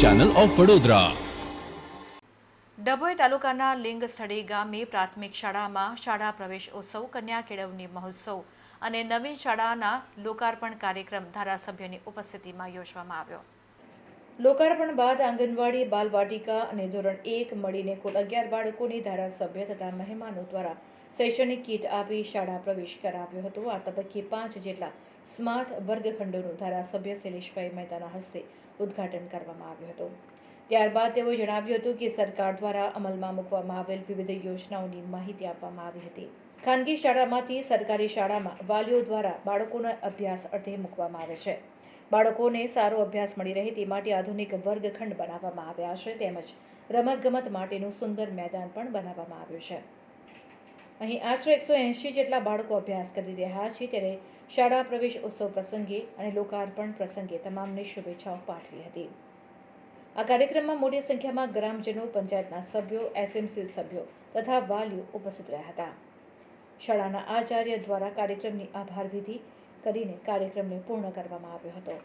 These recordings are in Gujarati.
ચેનલ ઓફ વડોદરા ડભોઈ તાલુકાના લિંગસ્થળી ગામે પ્રાથમિક શાળામાં શાળા પ્રવેશ ઉત્સવ કન્યા કેળવણી મહોત્સવ અને નવીન શાળાના લોકાર્પણ કાર્યક્રમ ધારાસભ્યોની ઉપસ્થિતિમાં યોજવામાં આવ્યો. લોકાર્પણ બાદ આંગણવાડી બાલવાટિકા અને ધોરણ એક મળીને કુલ અગિયાર બાળકોની ધારાસભ્ય તથા મહેમાનો દ્વારા શૈક્ષણિક કીટ આપી શાળા પ્રવેશ કરાવ્યો હતો. આ તબક્કે પાંચ જેટલા સ્માર્ટ વર્ગખંડોનું ધારાસભ્ય શૈલેષભાઈ મહેતાના હસ્તે ઉદ્ઘાટન કરવામાં આવ્યું હતું. ત્યારબાદ તેઓએ જણાવ્યું હતું કે સરકાર દ્વારા અમલમાં મૂકવામાં આવેલ વિવિધ યોજનાઓની માહિતી આપવામાં આવી હતી. ખાનગી શાળામાંથી સરકારી શાળામાં વાલીઓ દ્વારા બાળકોના અભ્યાસ અર્થે મૂકવામાં આવે છે. બાળકોને સારો અભ્યાસ મળી રહે તે માટે આધુનિક વર્ગખંડ બનાવવામાં આવ્યા છે તેમજ રમતગમત માટેનું સુંદર મેદાન પણ બનાવવામાં આવ્યું છે. અહીં આશરે એકસો એંશી જેટલા બાળકો અભ્યાસ કરી રહ્યા છે ત્યારે શાળા પ્રવેશ ઉત્સવ પ્રસંગે અને લોકાર્પણ પ્રસંગે તમામને શુભેચ્છાઓ પાઠવી હતી. આ કાર્યક્રમમાં મોટી સંખ્યામાં ગ્રામજનો, પંચાયતના સભ્યો, એસએમસી સભ્યો તથા વાલીઓ ઉપસ્થિત રહ્યા હતા. શાળાના આચાર્ય દ્વારા કાર્યક્રમની આભાર વિધિ કરીને કાર્યક્રમને પૂર્ણ કરવામાં આવ્યો હતો.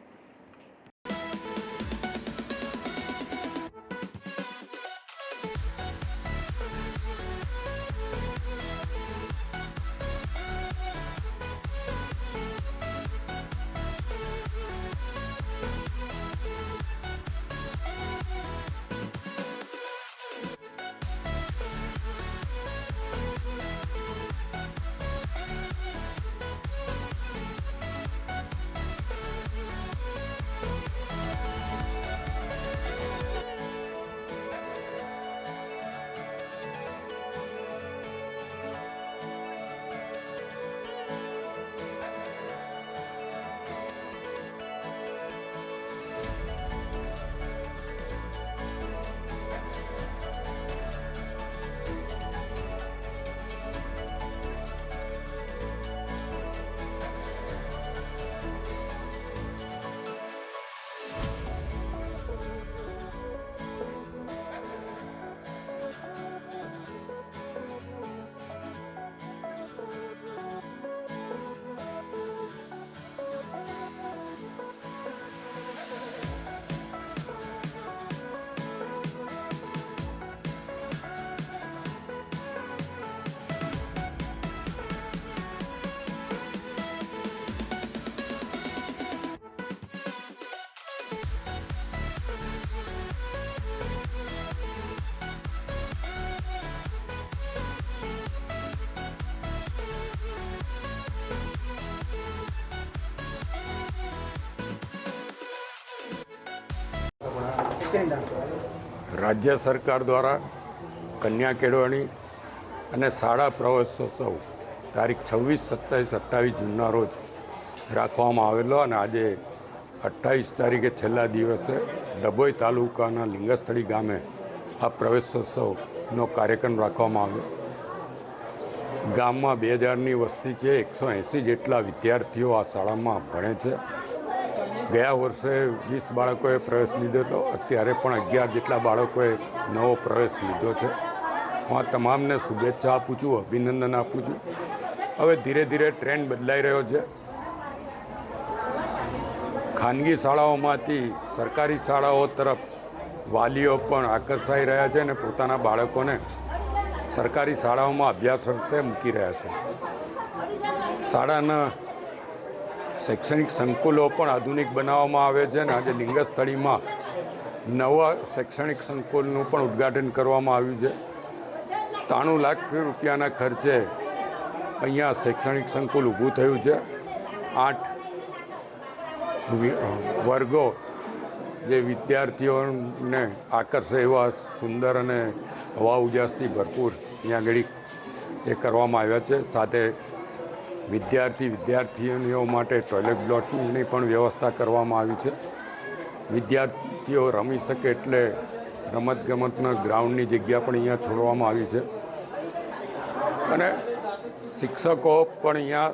રાજ્ય સરકાર દ્વારા કન્યા કેળવણી અને શાળા પ્રવેશોત્સવ તારીખ છવ્વીસ, સત્તાવીસ, અઠ્ઠાવીસ જૂનના રોજ રાખવામાં આવેલો અને આજે અઠ્ઠાવીસ તારીખે છેલ્લા દિવસે ડભોઈ તાલુકાના લિંગસ્થળી ગામે આ પ્રવેશોત્સવનો કાર્યક્રમ રાખવામાં આવ્યો. ગામમાં બે હજારની વસ્તી છે, એકસો એંસી જેટલા વિદ્યાર્થીઓ આ શાળામાં ભણે છે. ગયા વર્ષે વીસ બાળકોએ પ્રવેશ લીધો હતો. અત્યારે પણ અગિયાર જેટલા બાળકોએ નવો પ્રવેશ લીધો છે. હું આ તમામને શુભેચ્છા આપું છું, અભિનંદન આપું છું. હવે ધીરે ધીરે ટ્રેન્ડ બદલાઈ રહ્યો છે. ખાનગી શાળાઓમાંથી સરકારી શાળાઓ તરફ વાલીઓ પણ આકર્ષાઈ રહ્યા છે અને પોતાના બાળકોને સરકારી શાળાઓમાં અભ્યાસ અર્થે મૂકી રહ્યા છે. શાળાના શૈક્ષણિક સંકુલો પણ આધુનિક બનાવવામાં આવે છે અને આજે લિંગસ્થળીમાં નવા શૈક્ષણિક સંકુલનું પણ ઉદ્ઘાટન કરવામાં આવ્યું છે. ત્રાણું લાખ રૂપિયાના ખર્ચે અહીંયા શૈક્ષણિક સંકુલ ઊભું થયું છે. આઠ વર્ગો જે વિદ્યાર્થીઓને આકર્ષે એવા સુંદર અને હવા ઉજાસથી ભરપૂર અહીંયા આગળ એ કરવામાં આવ્યા છે. સાથે વિદ્યાર્થી વિદ્યાર્થીનીઓ માટે ટોયલેટ બ્લોકની પણ વ્યવસ્થા કરવામાં આવી છે. વિદ્યાર્થીઓ રમી શકે એટલે રમતગમતના ગ્રાઉન્ડની જગ્યા પણ અહીંયા છોડવામાં આવી છે. અને શિક્ષકો પણ અહીંયા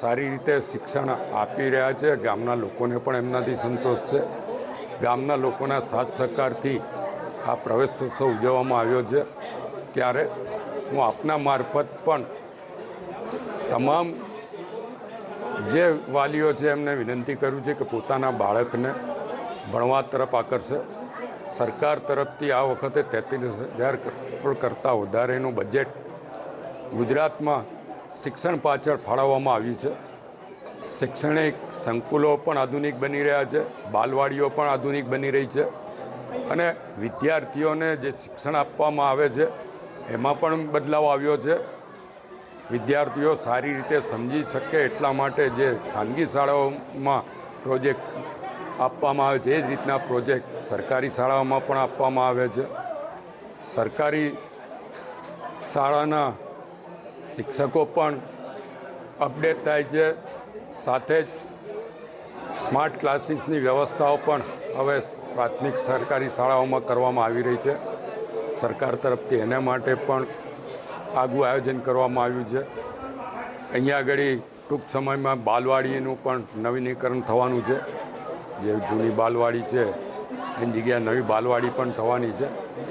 સારી રીતે શિક્ષણ આપી રહ્યા છે. ગામના લોકોને પણ એમનાથી સંતોષ છે. ગામના લોકોના સાથ સહકારથી આ પ્રવેશોત્સવ ઉજવવામાં આવ્યો છે. ત્યારે હું આપના મારફત પણ તમામ જે વાલીઓ છે, એમને વિનંતી કરું છે કે પોતાના બાળકને ભણવા તરફ આકર્ષે. સરકાર તરફથી આ વખતે તેત્રીસ હજાર કરોડ કરતાં વધારેનું બજેટ ગુજરાતમાં શિક્ષણ પાછળ ફાળવવામાં આવ્યું છે. શૈક્ષણિક સંકુલો પણ આધુનિક બની રહ્યા છે, બાલવાડીઓ પણ આધુનિક બની રહી છે અને વિદ્યાર્થીઓને જે શિક્ષણ આપવામાં આવે છે, એમાં પણ બદલાવ આવ્યો છે. વિદ્યાર્થીઓ સારી રીતે સમજી શકે એટલા માટે જે ખાનગી શાળાઓમાં પ્રોજેક્ટ આપવામાં આવે છે, એ જ રીતના પ્રોજેક્ટ સરકારી શાળાઓમાં પણ આપવામાં આવે છે. સરકારી શાળાના શિક્ષકો પણ અપડેટ થાય છે. સાથે જ સ્માર્ટ ક્લાસીસની વ્યવસ્થાઓ પણ હવે પ્રાથમિક સરકારી શાળાઓમાં કરવામાં આવી રહી છે. સરકાર તરફથી એના માટે પણ આગવું આયોજન કરવામાં આવ્યું છે. અહીંયા આગળ ટૂંક સમયમાં બાલવાડીનું પણ નવીનીકરણ થવાનું છે. જે જૂની બાલવાડી છે, એની જગ્યાએ નવી બાલવાડી પણ થવાની છે.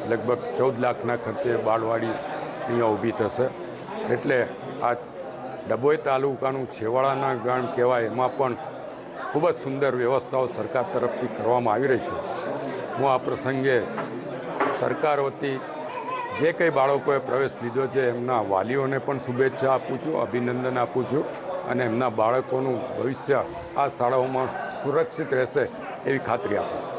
લગભગ ચૌદ લાખના ખર્ચે બાલવાડી અહીંયા ઊભી થશે. એટલે આ ડભોઈ તાલુકાનું છેવાડાના ગામ કહેવાય, એમાં પણ ખૂબ જ સુંદર વ્યવસ્થાઓ સરકાર તરફથી કરવામાં આવી રહી છે. હું આ પ્રસંગે સરકાર વતી જે કંઈ બાળકોએ પ્રવેશ લીધો છે, એમના વાલીઓને પણ શુભેચ્છા આપું છું, અભિનંદન આપું છું અને એમના બાળકોનું ભવિષ્ય આ શાળાઓમાં સુરક્ષિત રહેશે એવી ખાતરી આપું છું.